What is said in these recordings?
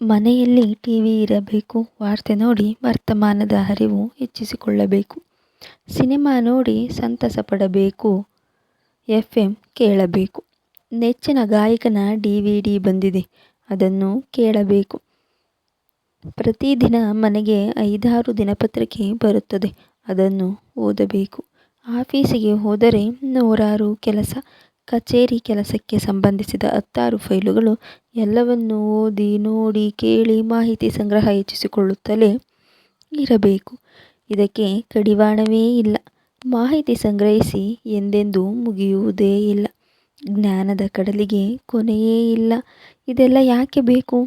ಮನೆಯಲ್ಲಿ T V ಇರಬೇಕು, ವಾರ್ತೆ ನೋಡಿ, ವರ್ತಮಾನದ ಅರಿವು ಹೆಚ್ಚಿಸಿಕೊಳ್ಳಬೇಕು. ಸಿನಿಮಾ ನೋಡಿ ಸಂತಸ ಪಡಬೇಕು ಎಫ್ ಎಂ ಕೇಳಬೇಕು. ನೆಚ್ಚಿನ ಗಾಯಕನ ಡಿ ವಿ ಡಿ ಬಂದಿದೆ, ಅದನ್ನು ಕೇಳಬೇಕು. ಪ್ರತಿದಿನ ಮನೆಗೆ ಐದಾರು ದಿನಪತ್ರಿಕೆ ಬರುತ್ತದೆ, ಅದನ್ನು ಓದಬೇಕು. ಆಫೀಸಿಗೆ ಹೋದರೆ ನೂರಾರು ಕೆಲಸ ಕಚೇರಿ ಕೆಲಸಕ್ಕೆ ಸಂಬಂಧಿಸಿದ ಹತ್ತಾರು ಫೈಲುಗಳು ಎಲ್ಲವನ್ನೂ ಓದಿ ನೋಡಿ ಕೇಳಿ ಮಾಹಿತಿ ಸಂಗ್ರಹ ಹೆಚ್ಚಿಸಿಕೊಳ್ಳುತ್ತಲೇ ಇರಬೇಕು. ಇದಕ್ಕೆ ಕಡಿವಾಣವೇ ಇಲ್ಲ. ಮಾಹಿತಿ ಸಂಗ್ರಹಿಸಿ ಎಂದೆಂದೂ ಮುಗಿಯುವುದೇ ಇಲ್ಲ. ಜ್ಞಾನದ ಕಡಲಿಗೆ ಕೊನೆಯೇ ಇಲ್ಲ. ಇದೆಲ್ಲ ಯಾಕೆ ಬೇಕು?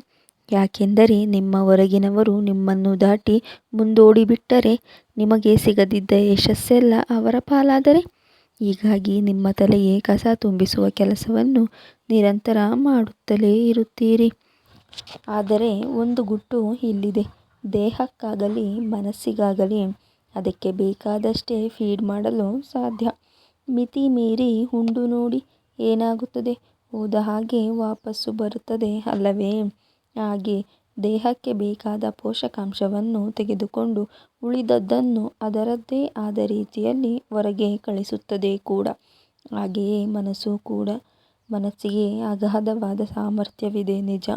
ಯಾಕೆಂದರೆ ನಿಮ್ಮ ಹೊರಗಿನವರು ನಿಮ್ಮನ್ನು ದಾಟಿ ಮುಂದೋಡಿಬಿಟ್ಟರೆ ನಿಮಗೆ ಸಿಗದಿದ್ದ ಯಶಸ್ಸೆಲ್ಲ ಅವರ ಪಾಲಾದರೆ? ಹೀಗಾಗಿ ನಿಮ್ಮ ತಲೆಯೇ ಕಸ ತುಂಬಿಸುವ ಕೆಲಸವನ್ನು ನಿರಂತರ ಮಾಡುತ್ತಲೇ ಇರುತ್ತೀರಿ. ಆದರೆ ಒಂದು ಗುಟ್ಟು ಇಲ್ಲಿದೆ. ದೇಹಕ್ಕಾಗಲಿ, ಮನಸ್ಸಿಗಾಗಲಿ ಅದಕ್ಕೆ ಬೇಕಾದಷ್ಟೇ ಫೀಡ್ ಮಾಡಲು ಸಾಧ್ಯ. ಮಿತಿ ಮೀರಿ ಉಂಡು ನೋಡಿ ಏನಾಗುತ್ತದೆ? ಹೋದ ಹಾಗೆ ವಾಪಸ್ಸು ಬರುತ್ತದೆ ಅಲ್ಲವೇ? ಹಾಗೆ ದೇಹಕ್ಕೆ ಬೇಕಾದ ಪೋಷಕಾಂಶವನ್ನು ತೆಗೆದುಕೊಂಡು ಉಳಿದದ್ದನ್ನು ಅದರದ್ದೇ ಆದ ರೀತಿಯಲ್ಲಿ ಹೊರಗೆ ಕಳಿಸುತ್ತದೆ ಕೂಡ. ಹಾಗೆಯೇ ಮನಸ್ಸು ಕೂಡ ಮನಸ್ಸಿಗೆ ಅಗಾಧವಾದ ಸಾಮರ್ಥ್ಯವಿದೆ ನಿಜ.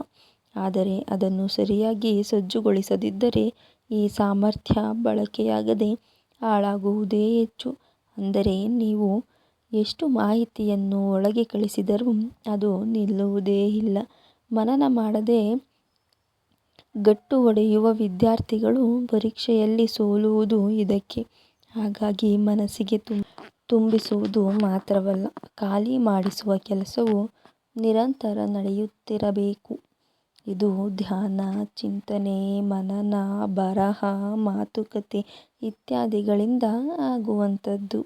ಆದರೆ ಅದನ್ನು ಸರಿಯಾಗಿ ಸಜ್ಜುಗೊಳಿಸದಿದ್ದರೆ ಈ ಸಾಮರ್ಥ್ಯ ಬಳಕೆಯಾಗದೆ ಹಾಳಾಗುವುದೇ ಹೆಚ್ಚು. ಅಂದರೆ ನೀವು ಎಷ್ಟು ಮಾಹಿತಿಯನ್ನು ಒಳಗೆ ಕಳಿಸಿದರೂ ಅದು ನಿಲ್ಲುವುದೇ ಇಲ್ಲ. ಮನನ ಮಾಡದೆ ಗಟ್ಟು ಒಡೆಯುವ ವಿದ್ಯಾರ್ಥಿಗಳು ಪರೀಕ್ಷೆಯಲ್ಲಿ ಸೋಲುವುದು ಇದಕ್ಕೆ. ಹಾಗಾಗಿ ಮನಸ್ಸಿಗೆ ತುಂಬಿಸುವುದು ಮಾತ್ರವಲ್ಲ, ಖಾಲಿ ಮಾಡಿಸುವ ಕೆಲಸವು ನಿರಂತರ ನಡೆಯುತ್ತಿರಬೇಕು. ಇದು ಧ್ಯಾನ, ಚಿಂತನೆ, ಮನನ ಬರಹ, ಮಾತುಕತೆ ಇತ್ಯಾದಿಗಳಿಂದ ಆಗುವಂಥದ್ದು.